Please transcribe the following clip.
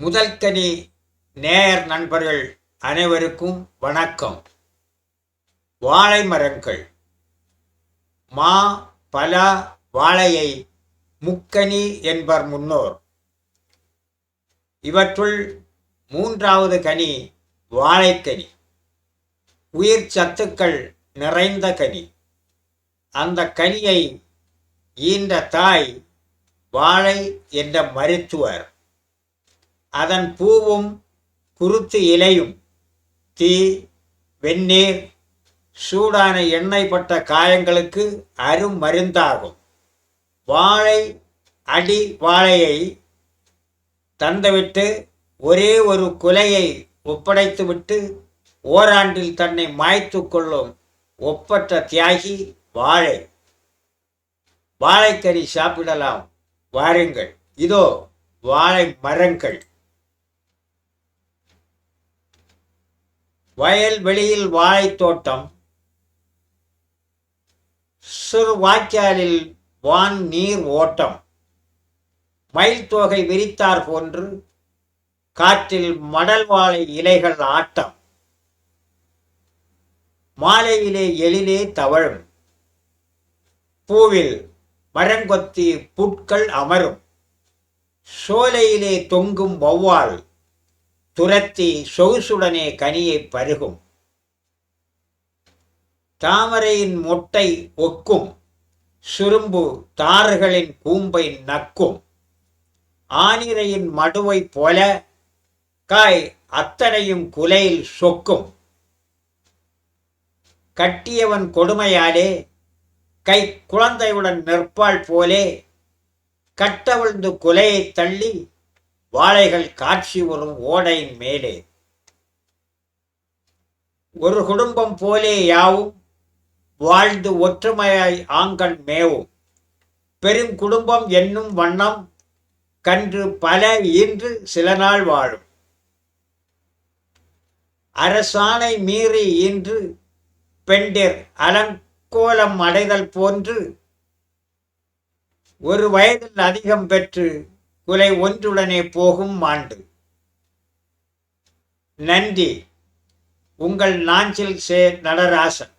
முதல்கனி நேயர் நண்பர்கள் அனைவருக்கும் வணக்கம். வாழை மரங்கள். மா பலா வாழையை முக்கனி என்பர் முன்னோர். இவற்றுள் மூன்றாவது கனி வாழைக்கனி உயிர் சத்துக்கள் நிறைந்த கனி. அந்த கனியை ஈன்ற தாய் வாழை என்ற மருத்துவர் அதன் பூவும் குருத்து இலையும். தீ வெந்நீர் சூடான எண்ணெய் பட்ட காயங்களுக்கு அரும் மருந்தாகும். வாழை அடி வாழையை தந்துவிட்டு ஒரே ஒரு குலையை ஒப்படைத்துவிட்டு ஓராண்டில் தன்னை மாய்த்து கொள்ளும் ஒப்பற்ற தியாகி வாழை. வாழைக்கறி சாப்பிடலாம். வாருங்கள். இதோ வாழை மரங்கள். வயல் வெளியில் வாழைத் தோட்டம். சிறு வாய்க்காலில் வான் நீர் ஓட்டம். மயில் தோகை விரித்தார் போன்று காற்றில் மடல் வாழை இலைகள் ஆட்டம். மாலையிலே எழிலே தவழும். பூவில் மரங்கொத்தி புட்கள் அமரும். சோலையிலே தொங்கும் வௌவால். துரத்தி சொகுசுடனே கனியை பருகும். தாமரையின் மொட்டை ஒக்கும் சுரும்பு தாறுகளின் கூம்பை நக்கும். ஆனிரையின் மடுவை போல காய் அத்தனையும் குலையில் சொக்கும். கட்டியவன் கொடுமையாலே கை குழந்தையுடன் நிற்பாள் போலே கட்டவிழ்ந்து குலையை தள்ளி வாழைகள் காட்சி வரும் ஓடையின் மேலே ஒரு குடும்பம் போலே யாவும் வாழ்ந்து ஒற்றுமையாய் ஆங்கண் மேவும். பெரும் குடும்பம் என்னும் வண்ணம் கன்று பல இன்று சில நாள் வாழும். அரசாணை மீறி இன்று பெண்டிர் அலங்கோலம் அடைதல் போன்று ஒரு வயதில் அதிகம் பெற்று குலை ஒன்றுடனே போகும் மாண்டு. நன்றி. உங்கள் நாஞ்சில் சே நடராசன்.